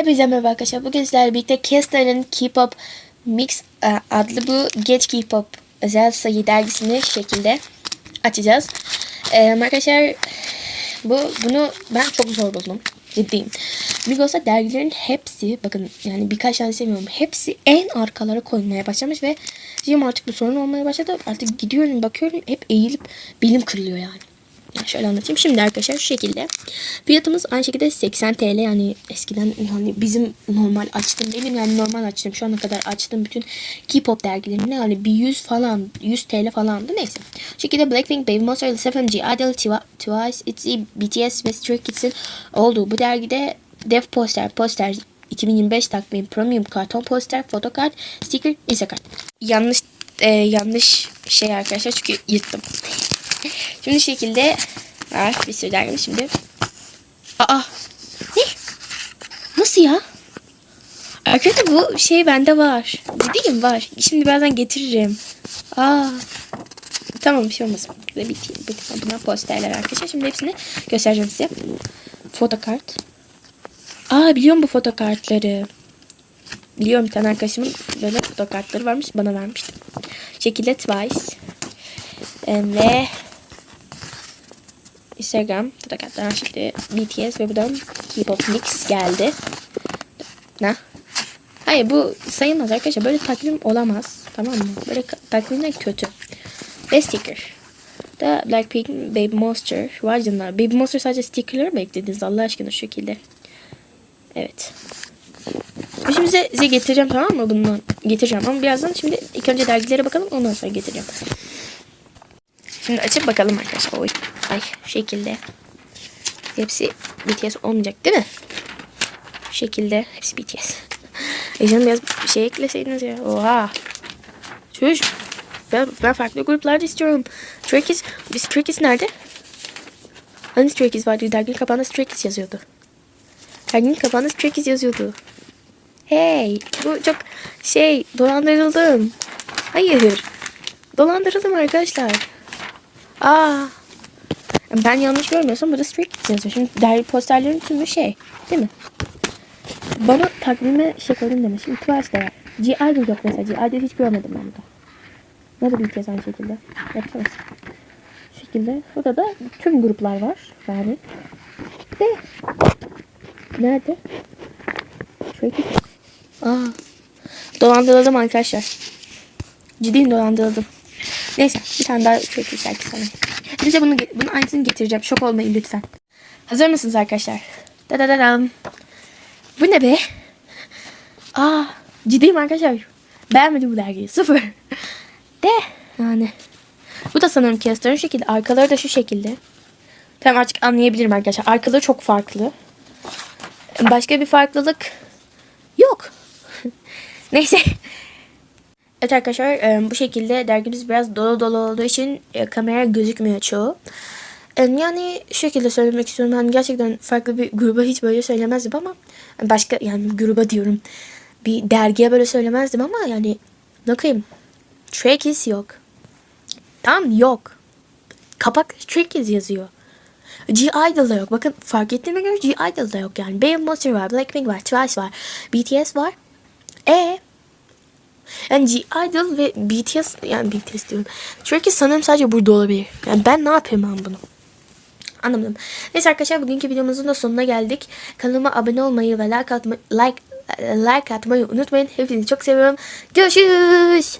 Hepinize merhaba arkadaşlar. Bugün sizlerle birlikte Kester'ın K-pop Mix e, adlı bu geç K-pop özel sayı dergisini şu şekilde açacağız. Ee, arkadaşlar bu bunu ben çok zor buldum. Ciddiyim. Migros'ta dergilerin hepsi bakın yani birkaç tane sevmiyorum. Hepsi en arkalara koymaya başlamış ve diyorum artık bu sorun olmaya başladı. Artık gidiyorum bakıyorum hep eğilip belim kırılıyor yani. Şöyle anlatayım. Şimdi arkadaşlar şu şekilde. Fiyatımız aynı şekilde 80 TL yani eskiden yani bizim normal açtım benim yani normal açtım şu ana kadar açtım bütün K-pop dergilerini yani bir 100 falan 100 TL falandı neyse. Şu şekilde Blackpink, Baby Monster, SFMG, Idol, Twi- Twice, ITZY, BTS ve Stray Kids'in olduğu bu dergide dev poster, poster 2025 takvim, premium karton poster, fotokart, sticker, instakart. Yanlış e, yanlış şey arkadaşlar çünkü yırttım. Şimdi şekilde var bir sürü şimdi. Aa ne? Nasıl ya? Arkadaşlar bu şey bende var. Ciddiyim var. Şimdi birazdan getiririm. Aa. Tamam bir şey olmaz. Burada bir, bir, bunlar posterler arkadaşlar. Şimdi hepsini göstereceğim size. Fotokart. Aa biliyorum bu fotokartları. Biliyorum bir tane arkadaşımın böyle fotokartları varmış. Bana vermişti. Şekilde Twice. Em, Ve Instagram fotoğraflardan şimdi BTS ve buradan K-pop Mix geldi. Ne? Hayır bu sayılmaz arkadaşlar. Böyle takvim olamaz. Tamam mı? Böyle takvimler kötü. Ve sticker. Da Blackpink Baby Monster. Var canlar. Baby Monster sadece stickerları mı eklediniz Allah aşkına şu şekilde? Evet. Şimdi size, size getireceğim tamam mı bundan? Getireceğim ama birazdan şimdi ilk önce dergilere bakalım ondan sonra getireceğim. Şimdi açıp bakalım arkadaşlar. Oy. Ay şekilde. Hepsi BTS olmayacak değil mi? Şekilde hepsi BTS. E canım biraz bir şey ekleseydiniz ya. Oha. Çüş. Ben, ben farklı gruplarda istiyorum. Kids. Biz Kids nerede? Hani Kids vardı? Derginin kapağında Kids yazıyordu. Derginin kapağında Kids yazıyordu. Hey. Bu çok şey dolandırıldım. Hayır. Dolandırıldım arkadaşlar. Aa. Ben yanlış görmüyorsam burada Kids yazıyor. Şimdi dergi posterlerin tümü şey. Değil mi? Bana takvime şey koydun deme. Şimdi Twice de var. Yok mesela. G-Idol hiç görmedim ben burada. Nerede bir kez aynı şekilde. Yapacağız. Şu şekilde. Burada da tüm gruplar var. Yani. De. Nerede? Kids. Aa. Dolandırıldım arkadaşlar. Ciddiyim dolandırıldım. Neyse bir tane daha çok güzel sana. Size bunu, bunun aynısını getireceğim. Şok olmayın lütfen. Hazır mısınız arkadaşlar? Da da da dam. Bu ne be? Aa, ciddiyim arkadaşlar. Beğenmedim bu dergiyi. Sıfır. De yani. Bu da sanırım Kester'ın şekilde. Arkaları da şu şekilde. Tamam artık anlayabilirim arkadaşlar. Arkaları çok farklı. Başka bir farklılık yok. Neyse. Evet arkadaşlar e, bu şekilde dergimiz biraz dolu dolu olduğu için e, kamera gözükmüyor çoğu. E, Yani şu şekilde söylemek istiyorum. Ben gerçekten farklı bir gruba hiç böyle söylemezdim ama başka yani gruba diyorum. Bir dergiye böyle söylemezdim ama yani bakayım. Stray Kids yok. Tam yok. Kapak Stray Kids yazıyor. G-Idol'da yok. Bakın fark ettiğime göre G-Idol'da yok yani. Monster var, Blackpink var, Twice var, BTS var. E yani G-Idol ve BTS yani BTS diyorum. Çünkü sanırım sadece burada olabilir. Yani ben ne yapayım ben bunu? Anlamadım. Neyse arkadaşlar bugünkü videomuzun da sonuna geldik. Kanalıma abone olmayı ve like atmayı like like atmayı unutmayın. Hepinizi çok seviyorum. Görüşürüz.